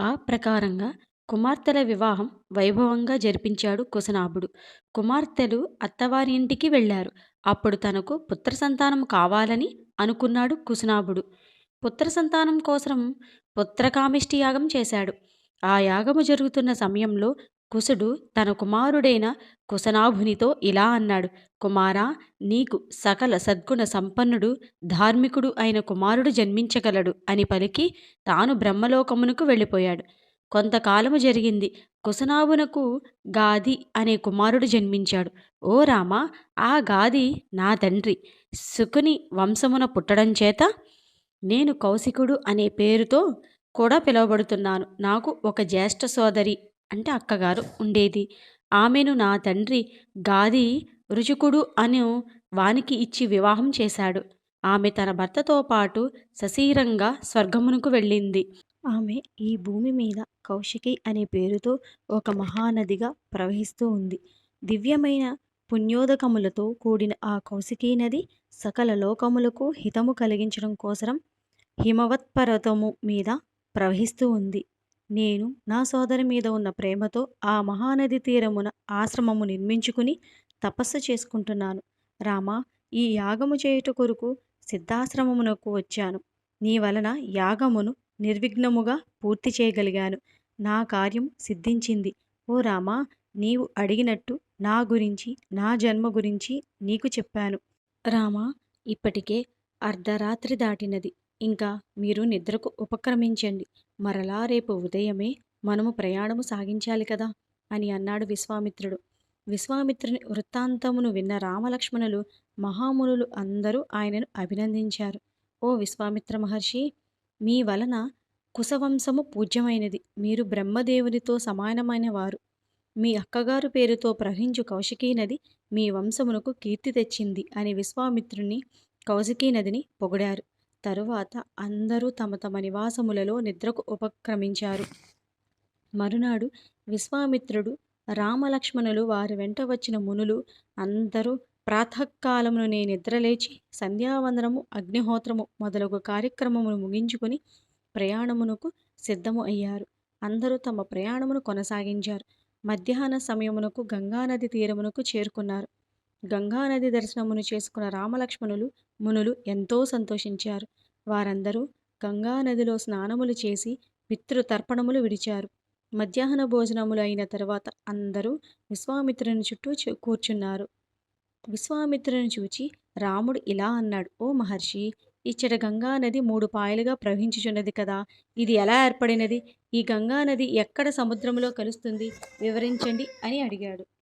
ఆ ప్రకారంగా కుమార్తెల వివాహం వైభవంగా జరిపించాడు కుశనాభుడు. కుమార్తెలు అత్తవారి ఇంటికి వెళ్ళారు. అప్పుడు తనకు పుత్ర సంతానం కావాలని అనుకున్నాడు కుశనాభుడు. పుత్ర సంతానం కోసం పుత్రకామిష్టి యాగం చేశాడు. ఆ యాగము జరుగుతున్న సమయంలో కుశుడు తన కుమారుడైన కుశనాభునితో ఇలా అన్నాడు కుమారా నీకు సకల సద్గుణ సంపన్నుడు ధార్మికుడు అయిన కుమారుడు జన్మించగలడు అని పలికి తాను బ్రహ్మలోకమునకు వెళ్ళిపోయాడు. కొంతకాలము జరిగింది కుశనాభునకు గాది అనే కుమారుడు జన్మించాడు. ఓ రామ ఆ గాది నా తండ్రి. సుకుని వంశమున పుట్టడం చేత నేను కౌశికుడు అనే పేరుతో కూడా పిలువబడుతున్నాను. నాకు ఒక జ్యేష్ఠ సోదరి అంటే అక్కగారు ఉండేది. ఆమెను నా తండ్రి గాది రుజుకుడు అను వానికి ఇచ్చి వివాహం చేశాడు. ఆమె తన భర్తతో పాటు సశీరంగా స్వర్గమునకు వెళ్ళింది. ఆమె ఈ భూమి మీద కౌశికి అనే పేరుతో ఒక మహానదిగా ప్రవహిస్తూ ఉంది. దివ్యమైన పుణ్యోదకములతో కూడిన ఆ కౌశికీ నది సకల లోకములకు హితము కలిగించడం కోసరం హిమవత్పర్వతము మీద ప్రవహిస్తూ ఉంది. నేను నా సోదరి మీద ఉన్న ప్రేమతో ఆ మహానది తీరమున ఆశ్రమము నిర్మించుకుని తపస్సు చేసుకుంటున్నాను. రామా ఈ యాగము చేయుట కొరకు సిద్ధాశ్రమమునకు వచ్చాను. నీ వలన యాగమును నిర్విఘ్నముగా పూర్తి చేయగలిగాను. నా కార్యం సిద్ధించింది. ఓ రామా నీవు అడిగినట్టు నా గురించి నా జన్మ గురించి నీకు చెప్పాను. రామా ఇప్పటికే అర్ధరాత్రి దాటినది. ఇంకా మీరు నిద్రకు ఉపక్రమించండి. మరలా రేపు ఉదయమే మనము ప్రయాణము సాగించాలి కదా? అని అన్నాడు విశ్వామిత్రుడు. విశ్వామిత్రుని వృత్తాంతమును విన్న రామలక్ష్మణులు మహామునులు అందరూ ఆయనను అభినందించారు. ఓ విశ్వామిత్ర మహర్షి మీ వలన కుశవంశము పూజ్యమైనది. మీరు బ్రహ్మదేవునితో సమానమైన వారు. మీ అక్కగారు పేరుతో ప్రవహించు కౌశికీ నది మీ వంశమునకు కీర్తి తెచ్చింది అని విశ్వామిత్రుని కౌశికీ నదిని పొగిడారు. తరువాత అందరూ తమ తమ నివాసములలో నిద్రకు ఉపక్రమించారు. మరునాడు విశ్వామిత్రుడు రామలక్ష్మణులు వారి వెంట వచ్చిన మునులు అందరూ ప్రాతకాలమును నేను నిద్రలేచి సంధ్యావందనము అగ్నిహోత్రము మొదలగు కార్యక్రమమును ముగించుకుని ప్రయాణమునకు సిద్ధము అయ్యారు. అందరూ తమ ప్రయాణమును కొనసాగించారు. మధ్యాహ్న సమయమునకు గంగానది తీరమునకు చేరుకున్నారు. గంగానది దర్శనమును చేసుకున్న రామలక్ష్మణులు మునులు ఎంతో సంతోషించారు. వారందరూ గంగానదిలో స్నానములు చేసి పితృతర్పణములు విడిచారు. మధ్యాహ్న భోజనములు అయిన తర్వాత అందరూ విశ్వామిత్రుని చుట్టూ చూ- కూర్చున్నారు. విశ్వామిత్రుని చూచి రాముడు ఇలా అన్నాడు ఓ మహర్షి ఇచ్చట గంగానది మూడు పాయలుగా ప్రవహించుచున్నది కదా ఇది ఎలా ఏర్పడినది? ఈ గంగానది ఎక్కడ సముద్రములో కలుస్తుంది? వివరించండి అని అడిగాడు.